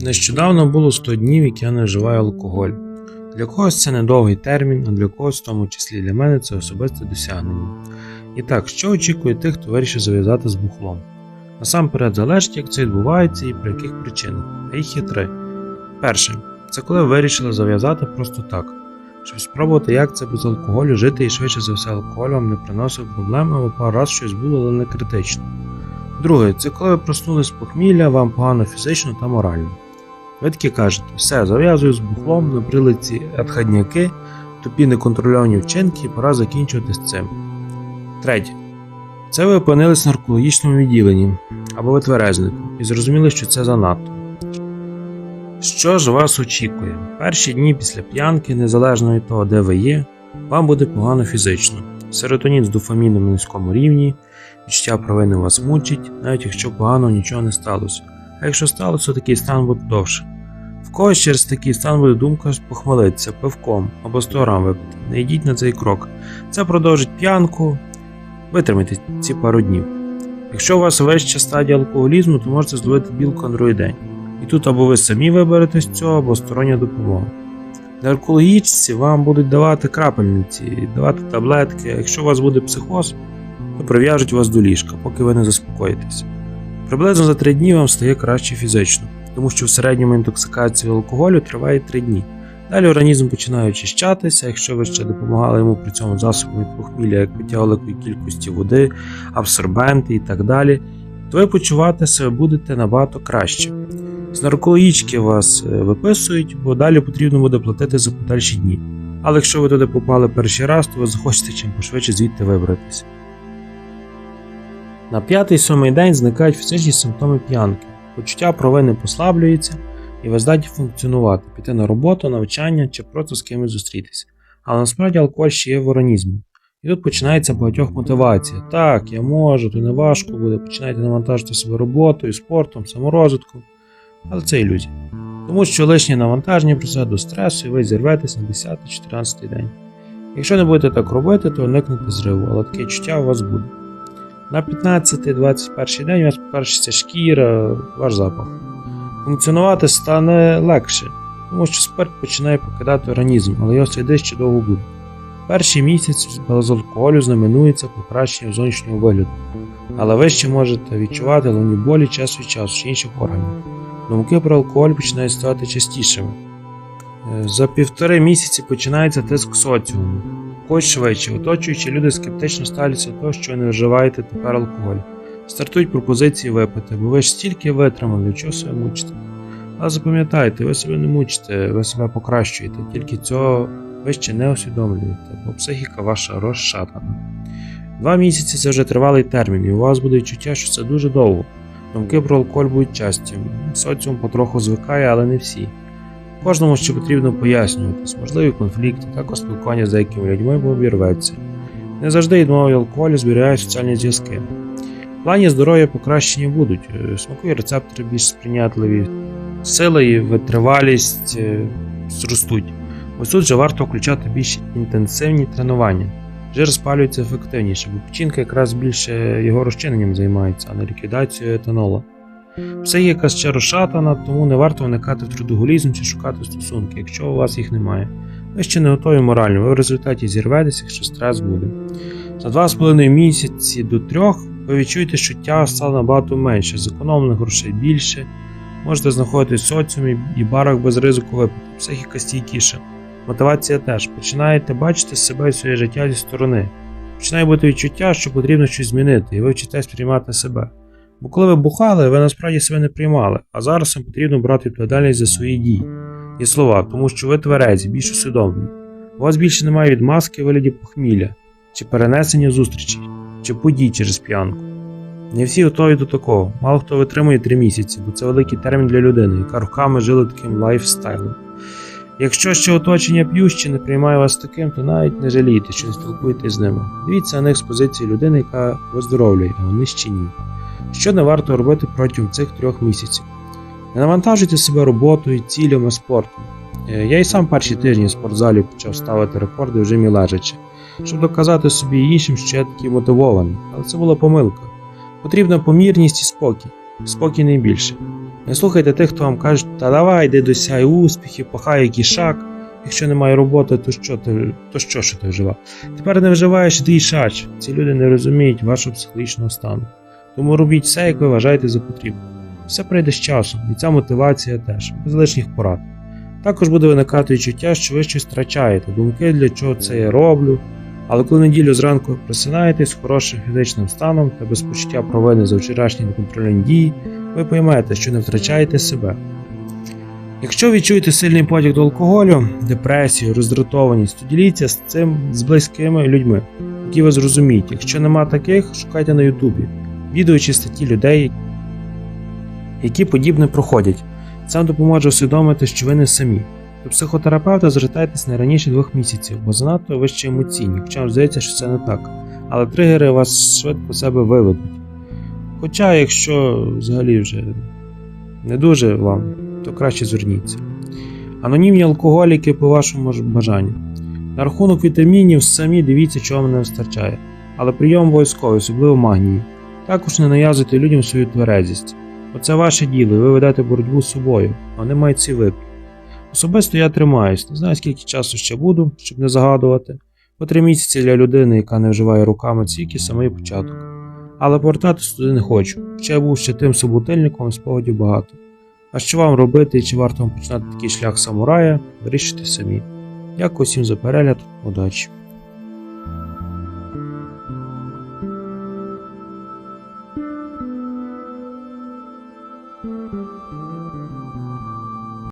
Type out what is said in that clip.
Нещодавно було 100 днів, як я не вживаю алкоголь. Для когось це недовгий термін, а для когось, в тому числі для мене, це особисте досягнення. І так, що очікує тих, хто вирішив зав'язати з бухлом? Насамперед залежить, як це відбувається і при яких причинах, а їх є три. Перше, це коли ви вирішили зав'язати просто так, щоб спробувати, як це без алкоголю жити і швидше за все алкоголь вам не приносив проблем або пару раз щось було, але не критично. Друге, це коли ви проснулись з похмілля, вам погано фізично та морально. Таки кажете, все, зав'язую з бухлом, набрили ці отходняки, тупі неконтрольовані вчинки пора закінчувати з цим. Третє. Це ви опинились в наркологічному відділенні або ви тверезник і зрозуміли, що це занадто. Що ж вас очікує? Перші дні після п'янки, незалежно від того, де ви є, вам буде погано фізично. Серотонін з дофаміном на низькому рівні, відчуття провини вас мучить, навіть якщо погано нічого не сталося. А якщо сталося, такий стан буде довше. В когось через такий стан буде думка похмелитися пивком або 100 грам випити. Не йдіть на цей крок. Це продовжить п'янку. Витримайте ці пару днів. Якщо у вас вища стадія алкоголізму, то можете зловити білку на другий день. І тут або ви самі виберете з цього, або стороння допомога. Наркологічці вам будуть давати крапельниці, давати таблетки. Якщо у вас буде психоз, то прив'яжуть вас до ліжка, поки ви не заспокоїтеся. Приблизно за 3 дні вам стає краще фізично, тому що в середньому інтоксикація алкоголю триває 3 дні. Далі організм починає очищатися, якщо ви ще допомагали йому при цьому засобом від похмілля, як пиття великої кількості води, абсорбенти і так далі, то ви почувати себе будете набагато краще. З наркологічки вас е, виписують, бо далі потрібно буде платити за подальші дні. Але якщо ви туди попали перший раз, то ви захочете чим пошвидше звідти вибратися. На п'ятий-сьомий день зникають фізичні симптоми п'янки, почуття провини послаблюється, і ви здатні функціонувати, піти на роботу, навчання чи просто з кимось зустрітися. Але насправді алкоголь ще є в організмі. І тут починається багатьох мотивація. Так, я можу, то не важко буде, починаєте навантажити себе роботою, спортом, саморозвитком. Але це ілюзія. Тому що лишнє навантаження призведе до стресу і ви зірветесь на 10-14 день. Якщо не будете так робити, то уникнете зриву, але таке чуття у вас буде. На 15-21 день у вас покращиться шкіра, ваш запах. Функціонувати стане легше, тому що спирт починає покидати організм, але його сліди ще довго будуть. Перший місяць без алкоголю знаменується покращенням зовнішнього вигляду, але ви ще можете відчувати головні болі час від часу чи інших органів. Думки про алкоголь починають ставати частішими. Е, За півтори місяці починається тиск соціуму. Хоч швидше, оточуючі люди скептично ставляться до того, що не вживаєте тепер алкоголь. Стартують пропозиції випити, бо ви ж стільки витримали, чого себе мучите. Але запам'ятайте, ви себе не мучите, ви себе покращуєте, тільки цього ви ще не усвідомлюєте, бо психіка ваша розшатана. Два місяці це вже тривалий термін, і у вас буде відчуття, що це дуже довго. Думки про алкоголь будуть часті. Соціум потроху звикає, але не всі. Кожному ще потрібно пояснюватись, можливі конфлікти, також спілкування з деякими людьми бо обірветься. Не завжди відмови алкоголю зберігають соціальні зв'язки. В плані здоров'я покращення будуть, е, смакові рецептори більш сприйнятливі, сила і витривалість е, зростуть. Ось тут же варто включати більш інтенсивні тренування. Жир спалюється ефективніше, бо печінка якраз більше його розчиненням займається, а не ліквідацією етанола. Психіка ще розшатана, тому не варто вникати в трудоголізм чи шукати стосунки, якщо у вас їх немає. Ви ще не готові морально, ви в результаті зірветеся, якщо стрес буде. За 2,5 місяці до 3 ви відчуєте, що тяга стала набагато менше, зекономлених грошей більше, можете знаходитись в і барах без ризику випити, психіка стійкіша. Мотивація теж. Починаєте бачити себе і своє життя зі сторони. Починає бути відчуття, що потрібно щось змінити, і ви вчитесь приймати себе. Бо коли ви бухали, ви насправді себе не приймали, а зараз вам потрібно брати відповідальність за свої дії і слова, тому що ви тверезі, більш усвідомлені. У вас більше немає відмазки вигляді похмілля, чи перенесення зустрічей, чи подій через п'янку. Не всі готові до такого, мало хто витримує 3 місяці, бо це великий термін для людини, яка роками жила таким лайфстайлом. Якщо ще оточення п'юще не приймає вас таким, то навіть не жалійте, що не спілкуєтесь з ними. Дивіться на них з позиції людини, яка виздоровлює, а вони ще ні. Що не варто робити протягом цих трьох місяців? Не навантажуйте себе роботою, цілями, спортом. Е, Я і сам перші тижні в спортзалі почав ставити рекорди в жимі лежачи, щоб доказати собі і іншим, що я такий мотивований, але це була помилка. Потрібна помірність і спокій, спокій найбільше. Не слухайте тих, хто вам каже, та давай, йди досяй успіхів, пахай який шаг. Якщо немає роботи, то що ти, то що, що ти вживав? Тепер не вживаєш, іди й шач. Ці люди не розуміють вашого психологічного стану. Тому робіть все, як ви вважаєте за потрібне. Все прийде з часом, і ця мотивація теж, без лишніх порад. Також буде виникати відчуття, що ви щось втрачаєте, думки, для чого це я роблю. Але коли неділю зранку просинаєтесь з хорошим фізичним станом та без почуття провини за вчорашні неконтрольні дії, ви поймаєте, що не втрачаєте себе. Якщо відчуєте сильний потяг до алкоголю, депресію, роздратованість, то діліться з цим з близькими людьми, які вас зрозуміють. Якщо нема таких, шукайте на Ютубі відео чи статті людей, які подібне проходять. Це допоможе усвідомити, що ви не самі. До психотерапевта звертайтесь не раніше двох місяців, бо занадто ви ще емоційні, хоча здається, що це не так. Але тригери вас швидко себе виведуть. Хоча, якщо взагалі вже не дуже вам, то краще зверніться. Анонімні алкоголіки по вашому бажанню. На рахунок вітамінів самі дивіться, чого вам не вистачає, але прийом обов'язковий, особливо магнії. Також не нав'язуйте людям свою тверезість. Оце ваше діло, і ви ведете боротьбу з собою, а вони мають ці випити. Особисто я тримаюсь, не знаю скільки часу ще буду, щоб не загадувати. По три місяці для людини, яка не вживає руками тільки самий початок. Але повертатись туди не хочу. Ще я був ще тим собутильником і спогадів багато. А що вам робити і чи варто вам починати такий шлях самурая, вирішуйте самі. Дякую всім за перегляд, удачі!